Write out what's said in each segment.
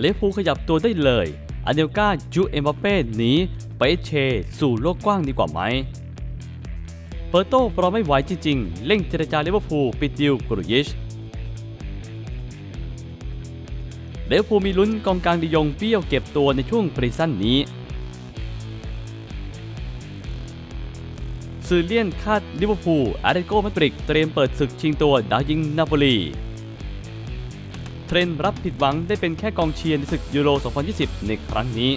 เลฟูขยับตัวได้เลยอันเดลกาจูเอ็มบัปเป้หนีไปเช สู่โลกกว้างดีกว่าไหม เปอร์โต้รอไม่ไหวจริงๆ เร่งเจรจาลิเวอร์พูลปิดดิวกรุยิชลิเวอร์พูลมีลุ้นกองกลางดิยงเปี้ยวเก็บตัวในช่วงปรีซั่นนี้ซือเลียนคาดลิเวอร์พูลอาร์เตโกมาดริกเตรียมเปิดศึกชิงตัวดาวยิงนาโปลี เทรนด์รับผิดหวังได้เป็นแค่กองเชียร์ในศึกยูโร 2020 ในครั้งนี้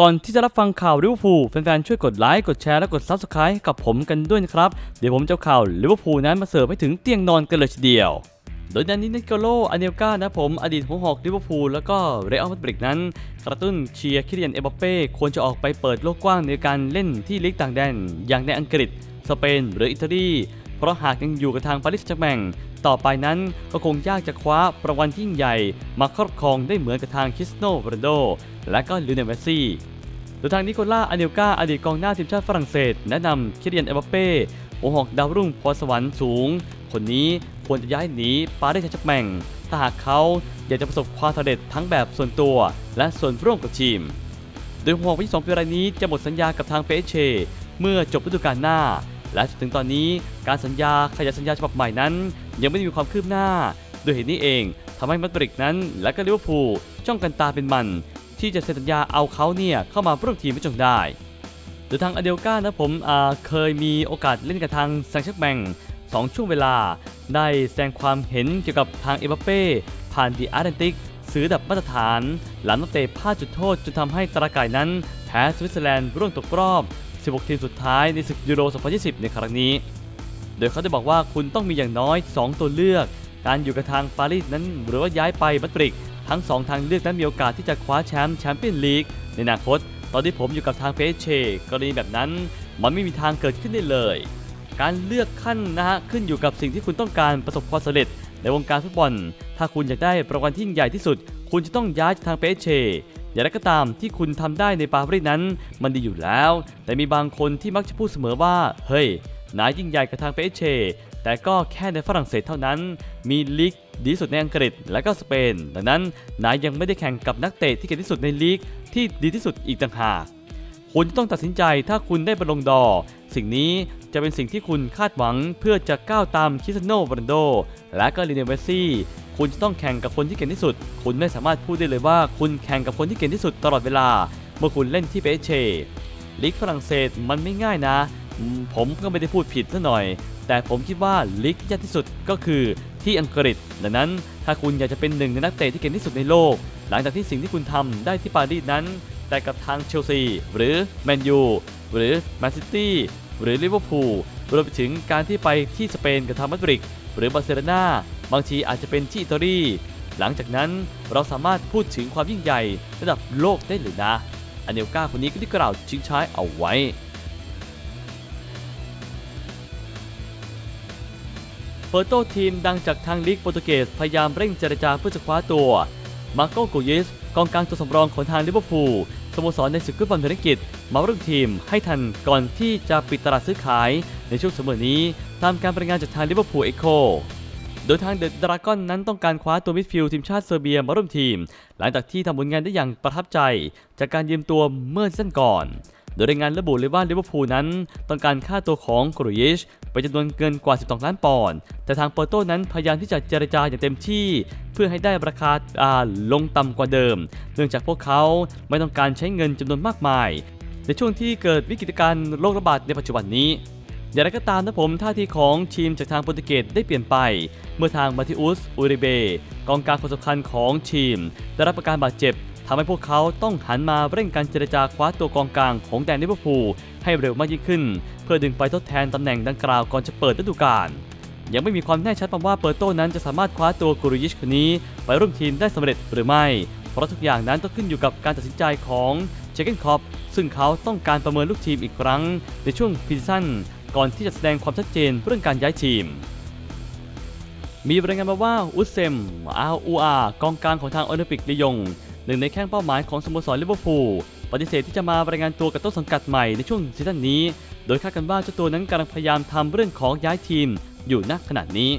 ก่อนที่จะรับฟังข่าวลิเวอร์พูลแฟนๆ ช่วยกดไลค์ กดแชร์ และกด Subscribe กับผมกันด้วยนะครับ เดี๋ยวผมจะข่าวลิเวอร์พูลนั้นมาเสิร์ฟให้ถึงเตียงนอนกันเลยทีเดียว โดยนันนี้นิโกโลอาเนลกานะผมอดีตหัวหอกลิเวอร์พูลแล้วก็เรอัลมาดริดนั้น กระตุ้นเชียร์คิเลียนเอมบัปเป้ควรจะออกไปเปิดโลกกว้างในการเล่นที่ลีกต่างแดน อย่างในอังกฤษ สเปนหรืออิตาลีเพราะหากยังอยู่กับทางปารีสแซงต์แมงต่อไปนั้นก็คงยากจะคว้าประวันที่ยิ่งใหญ่ มาครอบครองได้เหมือนกับทางคิสโนโรนัลโด และก็ลิเนเมซี่โดยทางนิโคล่าอาเนลกาอดีตกองหน้าทีมชาติฝรั่งเศส แนะนำคิเลียนเอมบัปเป้หัวหอกดาวรุ่งพรสวรรค์สูง คนนี้ควรจะย้ายหนีปารีสแซงต์แมงถ้าหากเขาอยากจะประสบความสำเร็จทั้งแบบส่วนตัว และส่วนร่วมกับทีม โดยหัวหอกวัย22ปีรายนี้จะหมดสัญญากับทางเปเชเมื่อจบฤดูกาลหน้า และจนถึงตอนนี้การสัญญาขยายสัญญาฉบับใหม่นั้น ยังไม่ได้มีความคืบหน้า โดยเหตุนี้เองทำให้มาดริดนั้น และก็ลิเวอร์พูลจ้องกันตาเป็นมัน ที่จะเซ็นสัญญาเอาเขาเนี่ยเข้ามาร่วมทีมไม่จงได้โดยทางอเดลกานะผมเคยมีโอกาสเล่นกับทางแซงชักแบง สองช่วงเวลา ได้แสดงความเห็นเกี่ยวกับทางเอเบเป้ผ่านดีอาร์เดนติกซื้อดับมาตรฐาน หลังนักเตะพลาดจุดโทษจนทำให้ตราไก่นั้นแพ้สวิตเซอร์แลนด์ร่วงตกรอบ 16 ทีมสุดท้ายในศึกยูโร 2020 ในครั้งนี้ โดยเขาได้บอกว่าคุณต้องมีอย่างน้อย 2 ตัวเลือก การอยู่กับทางปารีสนั้นหรือว่าย้ายไปมาดริดทั้ง 2 ทางเลือกนั้นมีโอกาสที่จะคว้าแชมป์แชมเปี้ยนลีกในอนาคต ตอนที่ผมอยู่กับทางเปเชกรณีแบบนั้น มันไม่มีทางเกิดขึ้นได้เลย การเลือกขั้นนะฮะขึ้นอยู่กับสิ่งที่คุณต้องการประสบความสำเร็จในวงการฟุตบอล ถ้าคุณอยากได้รางวัลที่ยิ่งใหญ่ที่สุด คุณจะต้องย้ายจากทางเปเชอย่างไรก็ตามที่คุณทำได้ในปารีสนั้น มันดีอยู่แล้ว แต่มีบางคนที่มักจะพูดเสมอว่า เฮ้ย นายยิ่งใหญ่กับทางเปเชแต่ก็แค่ในฝรั่งเศสเท่านั้น มีลีกดีที่สุดในอังกฤษและก็สเปน ดังนั้นนายยังไม่ได้แข่งกับนักเตะที่เก่งที่สุดในลีกที่ดีที่สุดอีกต่างหากคุณต้องตัดสินใจถ้าคุณได้บอลลงดอ สิ่งนี้จะเป็นสิ่งที่คุณคาดหวังเพื่อจะก้าวตามคิสโนโรนัลโด และก็ลิเนเมสซี่ คุณจะต้องแข่งกับคนที่เก่งที่สุด คุณไม่สามารถพูดได้เลยว่าคุณแข่งกับคนที่เก่งที่สุดตลอดเวลา เมื่อคุณเล่นที่เปเชลีกฝรั่งเศสมันไม่ง่ายนะ ผมก็ไม่ได้พูดผิดซะหน่อย แต่ผมคิดว่าลีกที่ยากที่สุดก็คือที่อังกฤษ ดังนั้นถ้าคุณอยากจะเป็นหนึ่งในนักเตะที่เก่งที่สุดในโลก หลังจากที่สิ่งที่คุณทำได้ที่ปารีสนั้น แต่กับทางเชลซีหรือแมนยู หรือแมนซิตี้หรือลิเวอร์พูลรวมไปถึงการที่ไปที่สเปนกับทางมาดริดหรือบาร์เซโลนาบางทีอาจจะเป็นที่อิตาลีหลังจากนั้นเราสามารถพูดถึงความยิ่งใหญ่ระดับโลกได้หรือนะอันเนลกาคนนี้ก็ได้กล่าวชิงช้ายเอาไว้เปอร์โต้ทีมดังจากทางลีกโปรตุเกสพยายามเร่งเจรจาเพื่อจะคว้าตัว มาโกโกยิสกองกลางตัวสำรองของทางลิเวอร์พูล สโมสรในศึกฟุตบอลภารกิจมาร่วมทีมให้ทันก่อนที่จะปิดตลาดซื้อขายในช่วงเสมอนี้ตามการรายงานจากทางลิเวอร์พูลเอ็กโคโดยทางเดอะดราก้อนนั้นต้องการคว้าตัวมิดฟิลด์ทีมชาติเซอร์เบียมาร่วมทีม หลังจากที่ทำผลงานได้อย่างประทับใจ จากการยืมตัวเมื่อสั้นก่อน โดยรายงานระบุเลยว่าลิเวอร์พูลนั้น ต้องการค่าตัวของกรูยิชไปจำนวนเกินกว่า 12 ล้านปอนด์ แต่ทางเปอร์โตนั้นพยายามที่จะเจรจาอย่างเต็มที่ เพื่อให้ได้ราคาาลงต่ำกว่าเดิม เนื่องจากพวกเขาไม่ต้องการใช้เงินจำนวนมากมาย ในช่วงที่เกิดวิกฤตการณ์โรคระบาดในปัจจุบันนี้อย่างไรก็ตามนะผมท่าทีของทีมจากทางโปรตุเกสได้เปลี่ยนไป เมื่อทางมาติอุส อูริเบ กองกลางคนสำคัญของทีม ได้รับอาการบาดเจ็บ ทำให้พวกเขาต้องหันมาเร่งการเจรจาคว้าตัวกองกลางของแดนลิเวอร์พูลให้เร็วมากยิ่งขึ้น เพื่อดึงไปทดแทนตำแหน่งดังกล่าวก่อนจะเปิดฤดูกาลยังไม่มีความแน่ชัดว่าเปอร์โตนั้นจะสามารถคว้าตัวกูรุยิชคนนี้ ไปร่วมทีมได้สำเร็จหรือไม่ เพราะทุกอย่างนั้นต้องขึ้นอยู่กับการตัดสินใจของเจเกนคอปซึ่งเขาต้องการประเมินลูกทีมอีกครั้ง ในช่วงพรีซีซั่นก่อนที่จะแสดงความชัดเจนเรื่องการย้ายทีม มีรายงานมาว่าอุซเซมอาอูอากองกลางของทางโอลิมปิกลียง หนึ่งในแข้งเป้าหมายของสโมสรลิเวอร์พูลปฏิเสธที่จะมารายงานตัวกับต้นสังกัดใหม่ในช่วงซีซั่นนี้ โดยคาดกันว่าเจ้าตัวนั้นกำลังพยายามทำเรื่องของย้ายทีมอยู่ณขณะนี้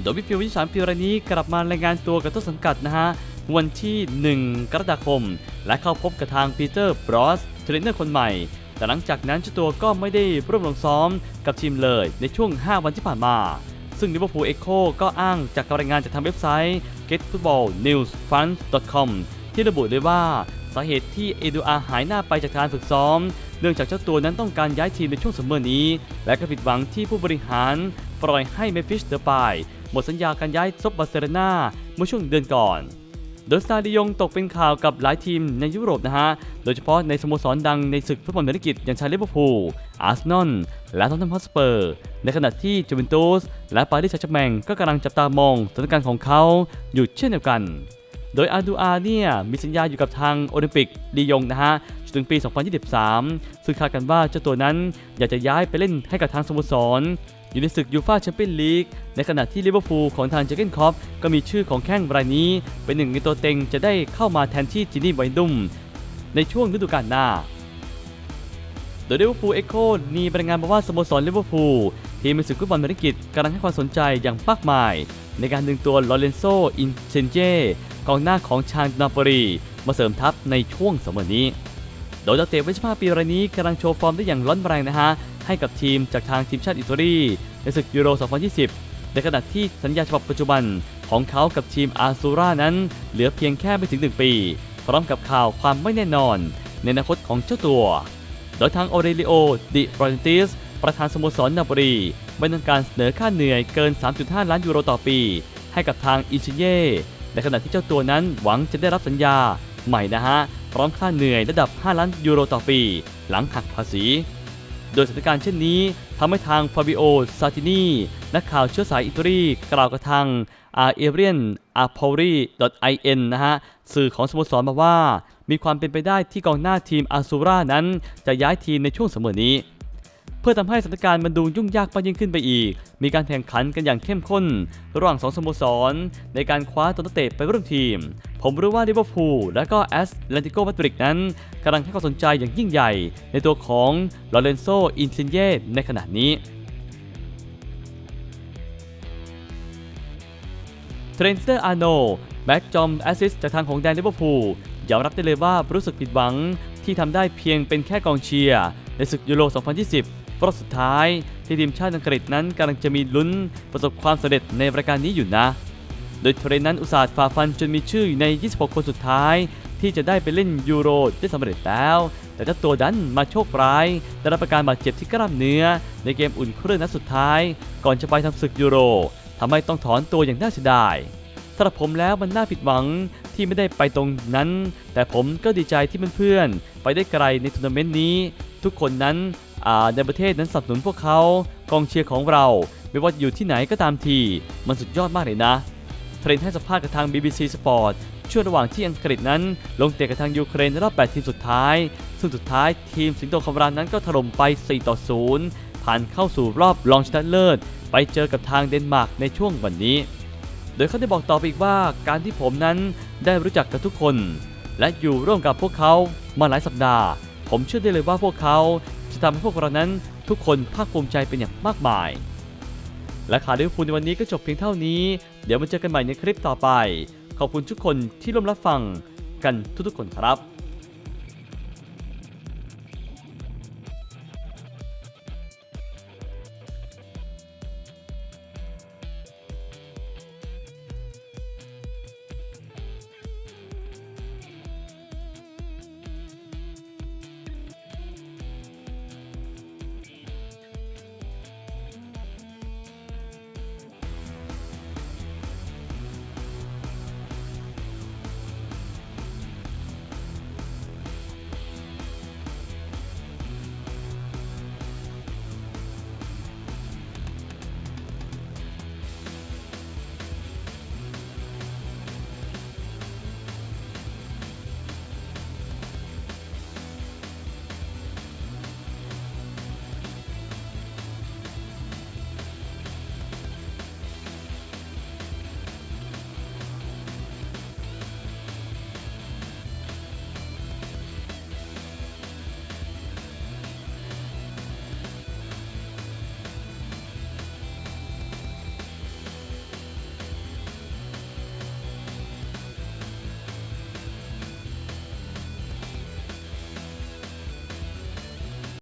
โดยวิฟิลวิสามปีรานี้กลับมารายงานตัวกับต้นสังกัดนะฮะวันที่ 1 กรกฎาคม และเข้าพบกับทางปีเตอร์บรอสเทรนเนอร์คนใหม่ แต่หลังจากนั้นเจ้าตัวก็ไม่ได้ร่วมลงซ้อมกับทีมเลยในช่วง 5 วันที่ผ่านมา ซึ่ง Liverpool Echo ก็อ้างจากการรายงานจากทางเว็บไซต์ getfootballnewsfront.com ที่ระบุเลยว่า สาเหตุที่เอดูอาหายหน้าไปจากการฝึกซ้อม เนื่องจากเจ้าตัวนั้นต้องการย้ายทีมในช่วงสัมเมอร์นี้ และก็ผิดหวังที่ผู้บริหารปล่อยให้เมฟิชเดอร์ปายหมดสัญญาการย้ายซบบาร์เซโลนาเมื่อช่วงเดือนก่อน โดยสตาดิยงตกเป็นข่าวกับหลายทีมในยุโรปนะฮะ โดยเฉพาะในสโมสรดังในศึกฟุตบอลเมริกิตอย่างชาลิเวอร์พูล อาร์เซนอล และทอตแนฮอตสเปอร์ ในขณะที่จูเวนตุสและปารีสแซงต์แชร์แมงก็กำลังจับตามองสถานการณ์ของเขาอยู่เช่นเดียวกัน โดยอาดูอาเนี่ยมีสัญญาอยู่กับทางโอลิมปิกลียงนะฮะจนถึงปี 2023 ซึ่งคาดกันว่าเจ้าตัวนั้นอยากจะย้ายไปเล่นให้กับทางสโมสร อยู่ในศึกยูฟาแชมเปี้ยนลีกในขณะที่ลิเวอร์พูลของทางเจเกนคอปก็มีชื่อของแข้งรายนี้ เป็นหนึ่งในตัวเต็งจะได้เข้ามาแทนที่จินนี่ไวดุมในช่วงฤดูกาลหน้า โดยลิเวอร์พูลเอ็กโคมีบรายงานมาว่าสโมสรลิเวอร์พูลทีมในศึกฟุตบอลเมริกิตกำลังให้ความสนใจอย่างมากมาย ในการดึงตัวลอเรนโซอินเซนเจกองหน้าของชางนาปลีมาเสริมทัพในช่วงสมอนี้ โดยดาวเตะวัย25ปีรายนี้กำลังโชว์ฟอร์มได้อย่างร้อนแรงนะฮะ ให้กับทีมจากทางทีมชาติอิตาลีในศึกยูโร 2020 ในขณะที่สัญญาฉบับปัจจุบันของเขากับทีมอาซูรานั้น เหลือเพียงแค่ไม่ถึง 1 ปี พร้อมกับข่าวความไม่แน่นอน ในอนาคตของเจ้าตัว โดยทางออเรลิโอดิบรอนติสประธานสโมสรนาโปลีไม่ต้องการเสนอค่าเหนื่อยเกิน 3.5 ล้านยูโรต่อปี ให้กับทางอิชิเย่ในขณะที่เจ้าตัวนั้นหวังจะได้รับสัญญาใหม่นะฮะ พร้อมค่าเหนื่อยระดับ 5 ล้านยูโรต่อปี หลังหักภาษี โดยสถานการณ์เช่นนี้ทำให้ทางฟาบิโอ ซาตินีนักข่าวเชื้อสายอิตาลีกล่าวกับทางอาเอเรียนอาพอรี .in นะฮะสื่อของสโมสรมาว่า มีความเป็นไปได้ที่กองหน้าทีมอาซูรานั้น จะย้ายทีมในช่วงเสมอนี้ เพื่อทำให้สถานการณ์มันดูยุ่งยากมากยิ่งขึ้นไปอีก มีการแข่งขันกันอย่างเข้มข้น ระหว่างสองสโมสร ในการคว้าตัวนักเตะไปร่วมทีม ผมรู้ว่าลิเวอร์พูลและก็แอสแลนติโกมาดริดนั้นกำลังให้ความสนใจอย่างยิ่งใหญ่ ในตัวของลอเรนโซอินซินเย่ในขณะนี้เทรนเซอร์อาโนแบ็กจอมแอสซิสจากทางของแดนลิเวอร์พูลยอมรับได้เลยว่ารู้สึกผิดหวังที่ทำได้เพียงเป็นแค่กองเชียร์ในศึกยูโร 2020รอบสุดท้ายที่ทีมชาติอังกฤษนั้นกำลังจะมีลุ้นประสบความสำเร็จในรายการนี้อยู่นะ โดยเทรนนั้นอุตส่าห์ฝ่าฟันจนมีชื่ออยู่ใน 26 คนสุดท้าย ที่จะได้ไปเล่นยูโรได้สำเร็จแล้ว แต่เจ้าตัวดันมาโชคร้ายได้รับประการบาดเจ็บที่กล้ามเนื้อ ในเกมอุ่นเครื่องนัดสุดท้าย ก่อนจะไปทำศึกยูโรทำให้ต้องถอนตัวอย่างน่าเสียดายสำหรับผมแล้วมันน่าผิดหวังที่ไม่ได้ไปตรงนั้น แต่ผมก็ดีใจที่เพื่อนๆไปได้ไกลในทัวร์นาเมนต์นี้ ทุกคนนั้นในประเทศนั้นสนับสนุนพวกเขากองเชียร์ของเรา ไม่ว่าอยู่ที่ไหนก็ตามที มันสุดยอดมากเลยนะ เทรนให้สัมภาษณ์กับทาง BBC Sport ช่วงระหว่างที่อังกฤษนั้น ลงเตะกับทางยูเครนในรอบ 8 ทีมสุดท้าย ซึ่งสุดท้ายทีมสิงโตคำรามนั้นก็ถล่มไป 4 ต่อ 0 ผ่านเข้าสู่รอบรองชนะเลิศ ไปเจอกับทางเดนมาร์กในช่วงวันนี้ โดยเขาได้บอกต่อไปอีกว่าการที่ผมนั้นได้รู้จักกับทุกคน และอยู่ร่วมกับพวกเขามาหลายสัปดาห์ ผมเชื่อได้เลยว่าพวกเขาจะทำให้พวกเรานั้นทุกคนภาคภูมิใจเป็นอย่างมากมาย และข่าวลิเวอร์พูลในวันนี้ก็จบเพียงเท่านี้ เดี๋ยวมาเจอกันใหม่ในคลิปต่อไป ขอบคุณทุกคนที่ร่วมรับฟังกันทุกๆคนครับ